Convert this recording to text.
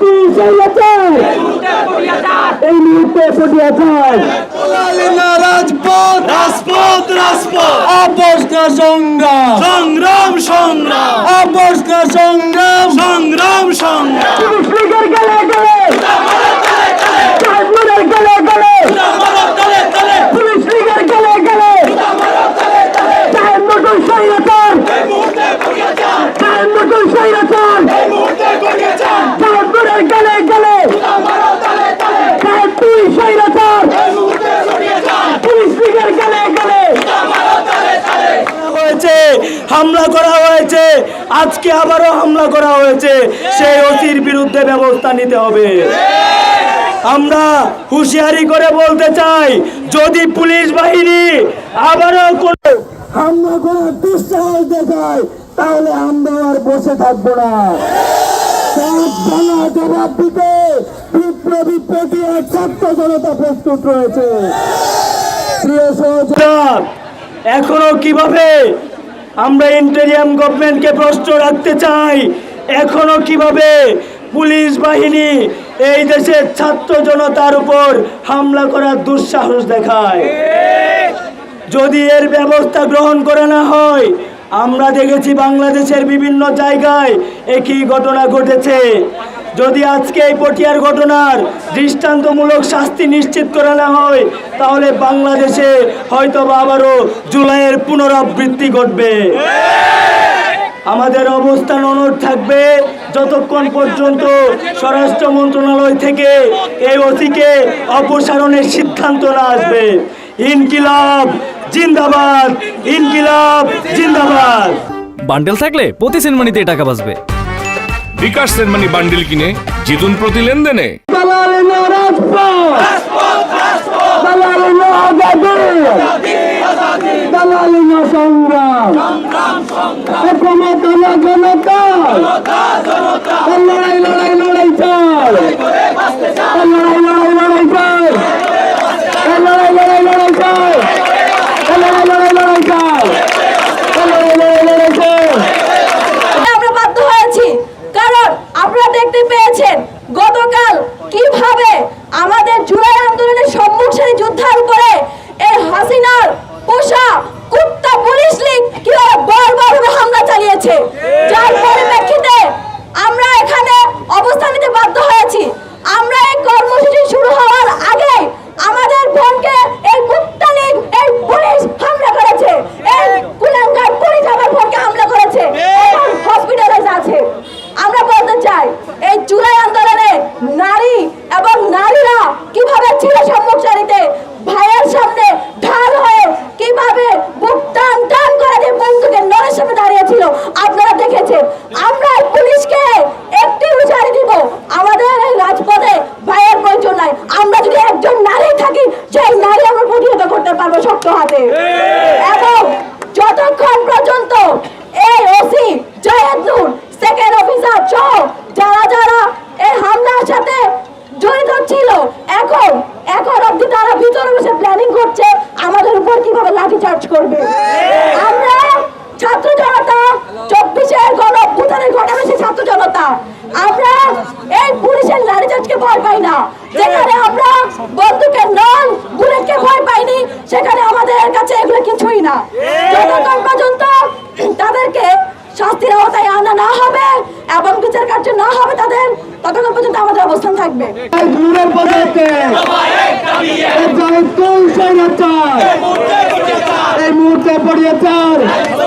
তুই স্বৈরাচার এই মুহূর্তে পটিয়াচার লালিনা রাজপথ। রাজপথ রাজপথ। আপোষ কা সংগ্রাম। সংগ্রাম সংগ্রাম। আপোষ কা সংগ্রাম। সংগ্রাম সংগ্রাম। লীগের গেলে গেলে। চাঁদপুরের গেলে গেলে। পুলিশ লীগের গেলে গেলে চায়ের নতুন স্বৈরাচার চায়ের নতুন স্বৈরাচার চাঁদপুরের গেলে গেলে চায়ের তুই স্বৈরাচার পুলিশ লীগের গেলে গেলে হয়েছে হামলা করা হয়েছে। আজকে আবারও হামলা করা হয়েছে। সেই অতির বিরুদ্ধে ব্যবস্থা নিতে হবে। আমরা হুঁশিয়ারি করে বলতে চাই যদি পুলিশ বাহিনী আবারও কোনো হামলা করার দুঃসাহস দেখায় তাহলে আমরা আর বসে থাকব না। জবাব দিতে বিপ্লবী ছাত্র জনতা প্রস্তুত রয়েছে। প্রিয় সহযোগী এখনও কীভাবে আমরা ইন্টেরিয়াম গভর্নমেন্টকে প্রশ্ন রাখতে চাই। এখনও কীভাবে পুলিশ বাহিনী এই দেশের ছাত্র জনতার উপর হামলা করার দুঃসাহস দেখায়? যদি এর ব্যবস্থা গ্রহণ করে না হয়, আমরা দেখেছি বাংলাদেশের বিভিন্ন জায়গায় একই ঘটনা ঘটেছে। যদি আজকে এই পটিয়ার ঘটনার দৃষ্টান্তমূলক শাস্তি নিশ্চিত করে না হয়, তাহলে বাংলাদেশে হয়তো আবারও জুলাইয়ের পুনরাবৃত্তি ঘটবে। আমাদের অবস্থান অনড় থাকবে যতক্ষণ পর্যন্ত স্বরাষ্ট্র মন্ত্রণালয় থেকে এই অতিকে অপসারণের সিদ্ধান্ত না আসবে। ইনকিলাব, জিন্দাবাদ ইনকিলাব, জিন্দাবাদ। বান্ডেল থাকলে প্রতি সেনমানিতে টাকা বাঁচবে। বিকাশ সেনমানি বান্ডিল কিনে জিতুন প্রতি লেনদেনে। সংগ্রাম দেখতে পেয়েছেন। গতকাল কীভাবে আমাদের জুলাই আন্দোলনের সম্মুখ যুদ্ধার করে এই হাসিনার পোষা কুত্তা পুলিশ লীগ কীভাবে বারবার হামলা চালিয়েছে যার পরিপ্রেক্ষিতে আমরা এখানে অবস্থান নিতে বাধ্য হয়েছি আমরা এই কর্মসূচি শুরু হওয়ার আগে আমাদের বোনকে এই কুত্তা লীগ এই পুলিশ হামলা করেছে এই কুলাঙ্গার পুলিশ আমার বোনকে হামলা করেছে এখন হসপিটালাইজ আছে আমরা বলতে চাই এই জুলাই আন্দোলনে নারী এবং নারীরা কীভাবে ছিল সম্মুখ সারিতে ভাইয়ের সামনে ঢাল হয়ে কীভাবে বুক টান টান করে যে বন্ধুকে নরের সামনে দাঁড়িয়েছিল আপনারা দেখেছেন আমরা এই পুলিশকে একটি উচারি দিব আমাদের এই রাজপথে ভাইয়ের প্রয়োজন নাই আমরা যদি একজন নারী থাকি সেই নারী আমরা প্রতিহত করতে পারব শক্ত হাতে এবং যতক্ষণ পর্যন্ত এই OC Zayed Noor second officer সহ যারা যারা এই হামলার সাথে জড়িত ছিল এখন এখন অব্দি তারা ভিতরে বসে প্ল্যানিং করছে আমাদের উপর চার্জ করবে। আমরা ছাত্র জনতা চব্বিশের গণ অভ্যুত্থানের ঘটনা সে ছাত্র জনতা। আমরা এই পুলিশের লাঠি চার্জকে ভয় পাই না। যেখানে আমরা বন্দুকের নল বুলেটকে ভয় পাইনি সেখানে আমাদের কাছে এগুলো কিছুই না। যতক্ষণ পর্যন্ত তাদেরকে শাস্তির আওতায় আনা না হবে এবং বিচার কার্য না হবে তাদের ততক্ষণ পর্যন্ত আমাদের অবস্থান থাকবে। দূরের পদার্থে তুই